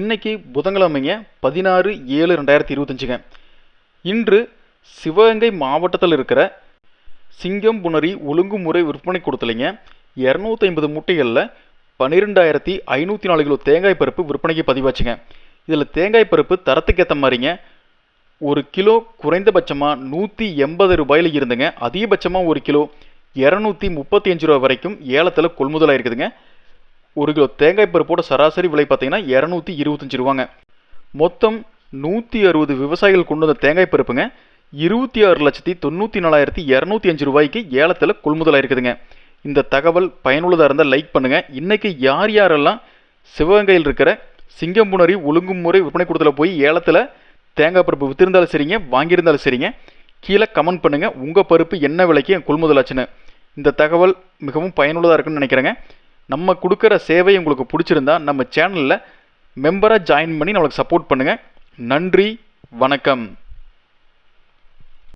இன்னைக்கு புதன்கிழமைங்க பதினாறு ஏழு ரெண்டாயிரத்தி இருபத்தஞ்சுங்க. இன்று சிவகங்கை மாவட்டத்தில் இருக்கிற சிங்கம் புணரி ஒழுங்குமுறை விற்பனை கொடுத்தலைங்க இரநூத்தி ஐம்பது மூட்டைகளில் பன்னிரெண்டாயிரத்தி ஐநூற்றி நாலு கிலோ தேங்காய் பருப்பு விற்பனைக்கு பதிவாச்சுங்க. இதில் தேங்காய் பருப்பு தரத்துக்கு ஏற்ற மாதிரிங்க ஒரு கிலோ குறைந்தபட்சமாக நூற்றி எண்பது ரூபாயில் இருந்துங்க. அதிகபட்சமாக ஒரு கிலோ இரநூத்தி முப்பத்தி அஞ்சு ரூபா வரைக்கும் ஏலத்தில் கொள்முதலாக இருக்குதுங்க ஒரு கிலோ தேங்காய் பருப்போட சராசரி விலை பார்த்தீங்கன்னா இரநூத்தி இருபத்தஞ்சி ரூபாங்க. மொத்தம் நூற்றி அறுபது விவசாயிகள் கொண்டு வந்த தேங்காய் பருப்புங்க. இருபத்தி ஆறு லட்சத்தி தொண்ணூற்றி நாலாயிரத்தி இரநூத்தி அஞ்சு ரூபாய்க்கு ஏலத்தில் கொள்முதலாக இருக்குதுங்க இந்த தகவல் பயனுள்ளதாக இருந்தால் லைக் பண்ணுங்கள் இன்றைக்கி யார் யாரெல்லாம் சிவகங்கையில் இருக்கிற சிங்கம்புணரி ஒழுங்குமுறை விற்பனை கூடத்தில் போய் ஏலத்தில் தேங்காய் பருப்பு வித்திருந்தாலும் சரிங்க வாங்கியிருந்தாலும் சரிங்க கீழே கமெண்ட் பண்ணுங்கள் உங்கள் பருப்பு என்ன விலைக்கு கொள்முதலாச்சுன்னு இந்த தகவல் மிகவும் பயனுள்ளதாக இருக்குன்னு நினைக்கிறேங்க. நம்ம கொடுக்குற சேவை உங்களுக்கு பிடிச்சிருந்தா நம்ம சேனலில் மெம்பராக ஜாயின் பண்ணி நம்மளுக்கு சப்போர்ட் பண்ணுங்கள் நன்றி வணக்கம்.